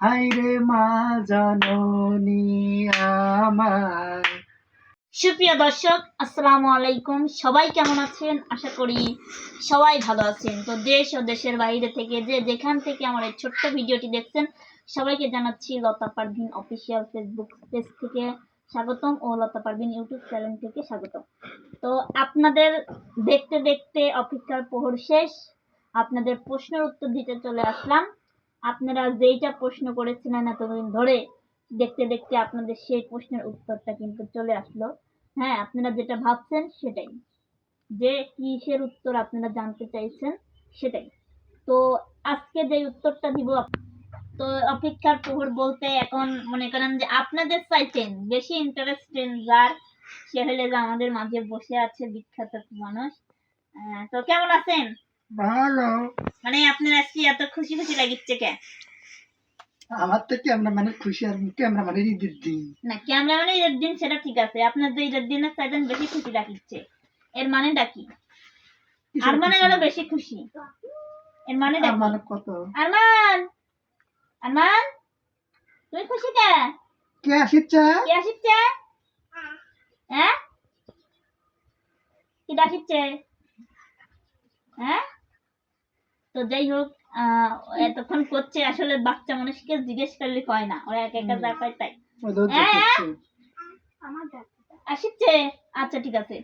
হাইরে মা জাননী আমার। সুপ্রিয় দর্শক, আসসালামু আলাইকুম। সবাই কেমন আছেন? আশা করি সবাই ভালো আছেন। তো দেশ ও দেশের বাইরে থেকে যে যেখান থেকে আমার এই ছোট্ট ভিডিওটি দেখছেন, সবাইকে জানাচ্ছি Lata Parvin official Facebook page থেকে স্বাগতম ও লতা পারভিন ইউটিউব চ্যানেল থেকে স্বাগতম। তো আপনাদের দেখতে দেখতে অপেক্ষার প্রহর শেষ। আপনাদের প্রশ্নের উত্তর দিতে চলে আসলাম। আপনারা যেইটা প্রশ্ন করেছিলেন এতদিন ধরে, দেখতে দেখতে আপনাদের সেই প্রশ্নের উত্তরটা কিন্তু চলে আসলো। হ্যাঁ আপনারা যেটা ভাবছেন সেটাই। যে কিসের উত্তর আপনারা জানতে চাইছেন সেটাই। তো আজকে যে উত্তরটা দিব, তো অপেক্ষার প্রহর বলতে এখন মনে করেন যে আপনাদের চাইছেন বেশি ইন্টারেস্টেড যার, সে হলে আমাদের মাঝে বসে আছে বিখ্যাত মানুষ। তো কেমন আছেন? ভালো। মানে আপনার আজকে এত খুশি খুশি লাগিচ্ছে কে? আমার তো ক্যামেরা মানে খুশি আর ক্যামেরা মানে ঈদের দিন। না ক্যামেরা মানে ঈদের দিন সেটা ঠিক আছে। আপনার যে ঈদের দিনের চাইতেন বেশি খুশি রাখিচ্ছে এর মানেটা কি? আর মানে গেল বেশি খুশি। এর মানে আর মানে কত? আরমান! আরমান! তুই খুশি কে? কে আসিচ্ছে? কে আসিচ্ছে? হ্যাঁ? কি ডাকিচ্ছে? হ্যাঁ? তো যাই হোক আহ, এতক্ষণ করছে আসলে বাচ্চা মানুষকে জিজ্ঞেস করলে কয় না ওরা এক একা যা কয় তাই। ওদের হ্যাঁ। আসিচ্ছে? আচ্ছা ঠিক আছে।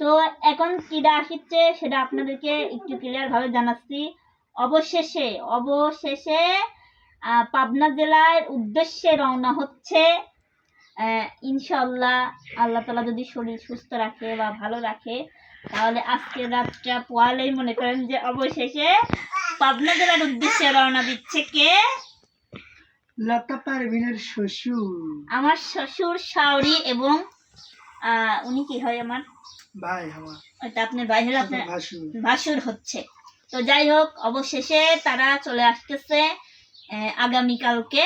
তো এখন কিরা আসিচ্ছে সেটা আপনাদেরকে একটু ক্লিয়ার ভাবে জানাচ্ছি। অবশেষে অবশেষে আহ, পাবনা জেলার উদ্দেশ্যে রওনা হচ্ছে। আহ, ইনশাল্লাহ আল্লাহ তালা যদি শরীর সুস্থ রাখে বা ভালো রাখে তাহলে আজকে রাতটা পোয়ালেই মনে করেন যে অবশেষে পাবনা জেলার উদ্দেশ্যে রওনা দিচ্ছে কে? লতা পারভিনের শ্বশুর। আমার শ্বশুর শাওরি এবং উনি কি হয় আমার? ভাই ওইটা আপনার বাইরে আপনার ভাসুর। হচ্ছে। তো যাই হোক অবশেষে তারা চলে আসতেছে আগামীকালকে।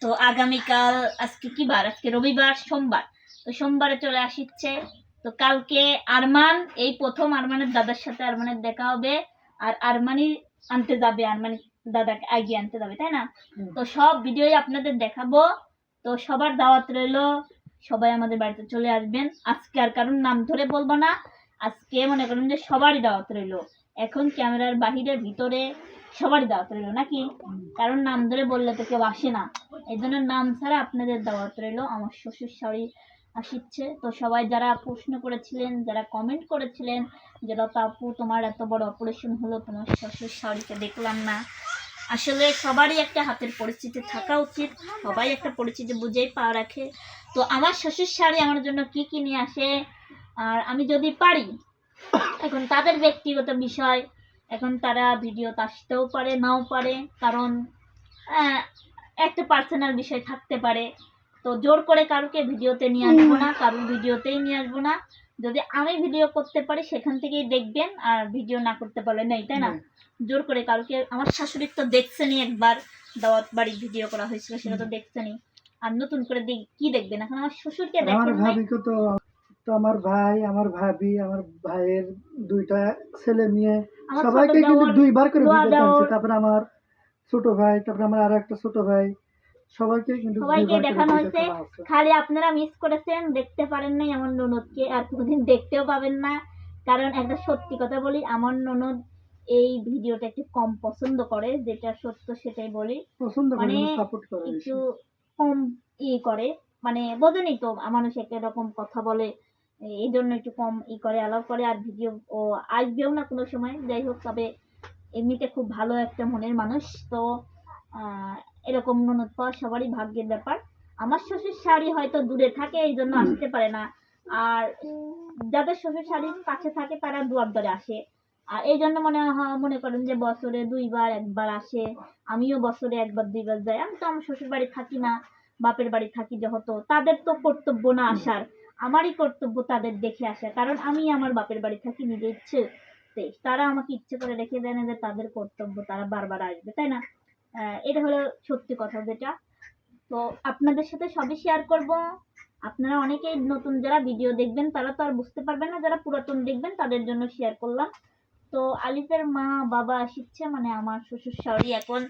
তো আগামীকাল আজকে কি বার? আজকে রবিবার সোমবার। তো সোমবারে চলে আসিচ্ছে। তো কালকে আরমান এই প্রথম আরমানের দাদার সাথে আরমানের দেখা হবে আর আরমানি আনতে যাবে আরমানি দাদাকে আগে আনতে যাবে তাই না? তো সব ভিডিওই আপনাদের দেখাবো। তো সবার দাওয়াত রইল সবাই আমাদের বাড়িতে চলে আসবেন। আজকে আর কারণ নাম ধরে বলব না আজকে মনে করেন যে সবারই দাওয়াত রইল। এখন ক্যামেরার বাহিরে ভিতরে সবারই দাওয়াত রইল নাকি? কারণ নাম ধরে বললে তো কেউ আসে না। এই জন্য নাম ছাড়া আপনাদের দাওয়াত রইল আমার শ্বশুর শাড়ি আসিচ্ছে। তো সবাই যারা প্রশ্ন করেছিলেন, যারা কমেন্ট করেছিলেন যে, লতা আপু, তোমার এত বড় অপারেশন হলো, তোমার শ্বশুর শাড়িকে দেখলাম না। আসলে সবারই একটা হাতের পরিস্থিতি থাকা উচিত। সবাই একটা পরিস্থিতি বুঝেই পা রাখে। তো আমার শ্বশুর শাড়ি আমার জন্য কি কি নিয়ে আসে? আর আমি যদি পারি, এখন তাদের ব্যক্তিগত বিষয়। এখন তারা ভিডিওতে আসতেও পারে, নাও পারে। কারণ একটা পার্সোনাল বিষয় থাকতে পারে। তো জোর করে কারোকে ভিডিওতে নিয়ে আসব না কারোর ভিডিওতেই নিয়ে আসব না। যদি আমি ভিডিও করতে পারি সেখান থেকেই দেখবেন আর ভিডিও না করতে পারলে নেই তাই না? জোর করে কালকে আমার শাশুড়ির তো দেখছেনই একবার দাওয়াত বাড়ি ভিডিও করা হয়েছিল সেটা তো দেখছেনই। আর নতুন করে দেখ কি দেখবেন? এখন আমার শ্বশুরকে দেখেন ভাবিকে তো তো আমার ভাই আমার ভাবি আমার ভাইয়ের দুইটা ছেলে মেয়ে আমার সবাইকে কিন্তু দুইবার করে ভিডিও। টানছে। তারপরে আমার ছোট ভাই তারপরে আমার আরও একটা ছোট ভাই। সবাইকে কিন্তু সবাইকে দেখানো হয়েছে। খালি আপনারা মিস করেছেন দেখতে পারেন নাই আমার ননদকে আর কোনোদিন দেখতেও পাবেন না। কারণ একটা সত্যি কথা বলি আমার ননদ এই ভিডিওটা একটু কম পছন্দ করে যেটা সত্য সেটাই বলি। মানে সাপোর্ট করে একটু কম ই করে মানে বোঝেনি তো মানুষ রকম কথা বলে এই জন্য একটু কম ই করে অ্যালাউ করে আর ভিডিও ও আসবেও না কোনো সময়। যাই হোক তবে এমনিতে খুব ভালো একটা মনের মানুষ তো আহ, এরকম ননদ পাওয়া সবারই ভাগ্যের ব্যাপার। আমার শ্বশুর শাড়ি হয়তো দূরে থাকে এই জন্য আসতে পারে না। আর যাদের শ্বশুর শাড়ির কাছে থাকে তারা দুয়ার দরে আসে। আর এই জন্য মনে হয় মনে করেন যে বছরে দুইবার একবার আসে। আমিও বছরে একবার দুইবার যাই। আমি তো আমার শ্বশুর বাড়ি থাকি না বাপের বাড়ি থাকি যেহেতু। তাদের তো কর্তব্য না আসার। আমারই কর্তব্য তাদের দেখে আসা। কারণ আমি আমার বাপের বাড়ি থাকি নিজের ইচ্ছে তারা আমাকে ইচ্ছে করে রেখে দেয় না যে তাদের কর্তব্য তারা বারবার আসবে তাই না? এটা হলো সত্যি কথা যেটা। তো আপনাদের সাথে সবই শেয়ার করব। আপনারা অনেকেই নতুন যারা ভিডিও দেখবেন, তারা তো আর বুঝতে পারবেন না, যারা পুরাতন দেখবেন, তাদের জন্য শেয়ার করলাম। তো আলিফের মা বাবা শিখছে মানে আমার শ্বশুর শাশুড়ি এখন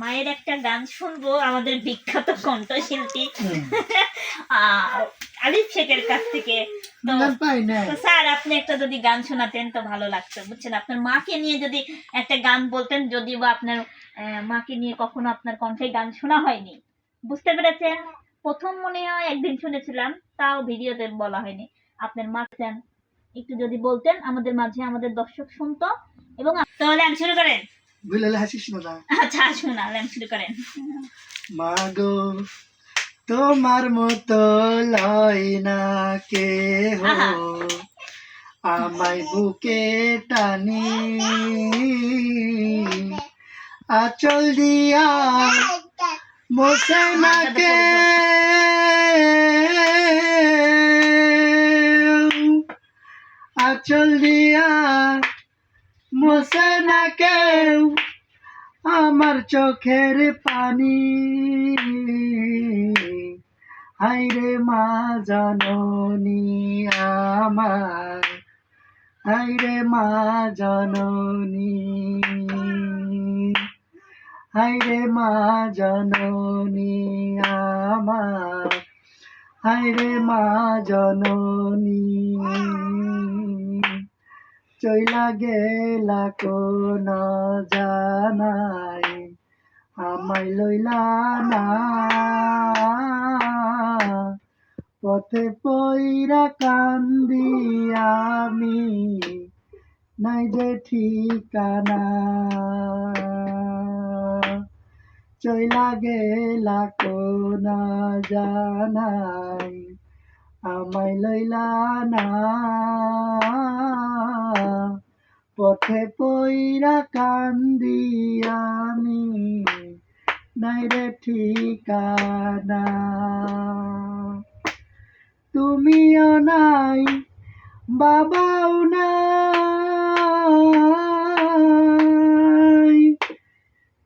মায়ের একটা গান শুনব আমাদের বিখ্যাত কণ্ঠশিল্পী। আলিফ শেখের কাছ থেকে। তো স্যার আপনি একটা যদি গান শোনাতেন তো ভালো লাগতো বুঝছেন? আপনার মাকে নিয়ে যদি একটা গান বলতেন যদি বা আপনার মাকে নিয়ে কখনো আপনার কণ্ঠে গান শোনা হয়নি। বুঝতে পেরেছেন? প্রথম মনে হয় একদিন শুনেছিলাম তাও ভিডিওতে বলা হয়নি। আপনার মা একটু যদি বলতেন আমাদের মাঝে আমাদের দর্শক শুনতো এবং তাহলে আমি শুরু করেন। হাসিস না আচ্ছা শুনা আমি শুরু করেন। মাগো তোমার মতো লয় না কে হো। আমায় বুকে টানি। আচল দিয়া মোসে আচল দিয়া মোসে না কেউ আমার চোখের পানি হাইরে মা জননী আমার হাইরে মা জননী হাইরে মা জননী আমার হাইরে মা জননী চইলা গেলা কোন জানাই আমায় লইলা না। পথে পইরা কান্দি আমি, নাই যে ঠিকানা। চইলা গেলা কোন জানাই আমায় লইলা না। পথে পইরা কান্দি আমি নাই রে ঠিকানা। তুমিও নাই বাবাও নাই।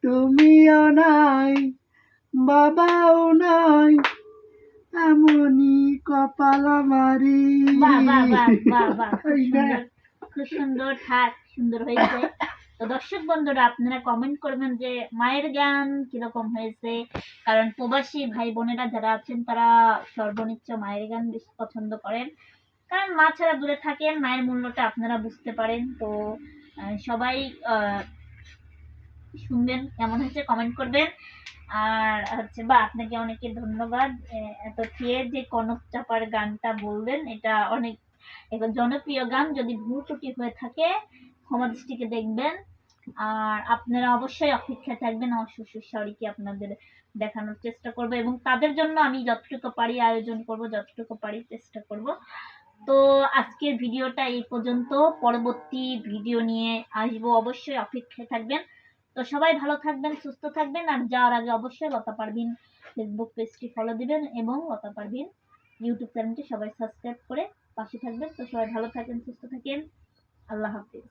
তুমিও নাই বাবাও নাই এমনই কপাল মারি সুন্দর খুব সুন্দর হয়েছে। তো দর্শক বন্ধুরা, আপনারা কমেন্ট করবেন যে মায়ের গান কীরকম হয়েছে? কারণ প্রবাসী ভাই বোনেরা যারা আছেন, তারা সর্বনিচ্চ মায়ের গান বেশি পছন্দ করেন। কারণ মা ছাড়া দূরে থাকেন, মায়ের মূল্যটা আপনারা বুঝতে পারেন। তো সবাই শুনবেন, কেমন হয়েছে কমেন্ট করবেন। আর হচ্ছে, বা আপনাকে অনেকে ধন্যবাদ এত থিয়ে যে কনক চাপার গানটা বললেন এটা অনেক একটা জনপ্রিয় গান যদি ভুল ত্রুটি হয়ে থাকে, ক্ষমা দৃষ্টিকে দেখবেন। আর আপনারা অবশ্যই অপেক্ষায় থাকবেন। আমার শ্বশুর আপনাদের দেখানোর চেষ্টা করব এবং তাদের জন্য আমি যতটুকু পারি আয়োজন করব, যতটুকু পারি চেষ্টা করব। তো আজকের ভিডিওটা এই পর্যন্ত। পরবর্তী ভিডিও নিয়ে আসব অবশ্যই, অপেক্ষায় থাকবেন। তো সবাই ভালো থাকবেন, সুস্থ থাকবেন। আর যাওয়ার আগে অবশ্যই লতা পারবিন ফেসবুক পেজটি ফলো দিবেন এবং লতা পারবিন ইউটিউব চ্যানেলটি সবাই সাবস্ক্রাইব করে পাশে থাকবেন। তো সবাই ভালো থাকেন সুস্থ থাকেন। আল্লাহ হাফিজ।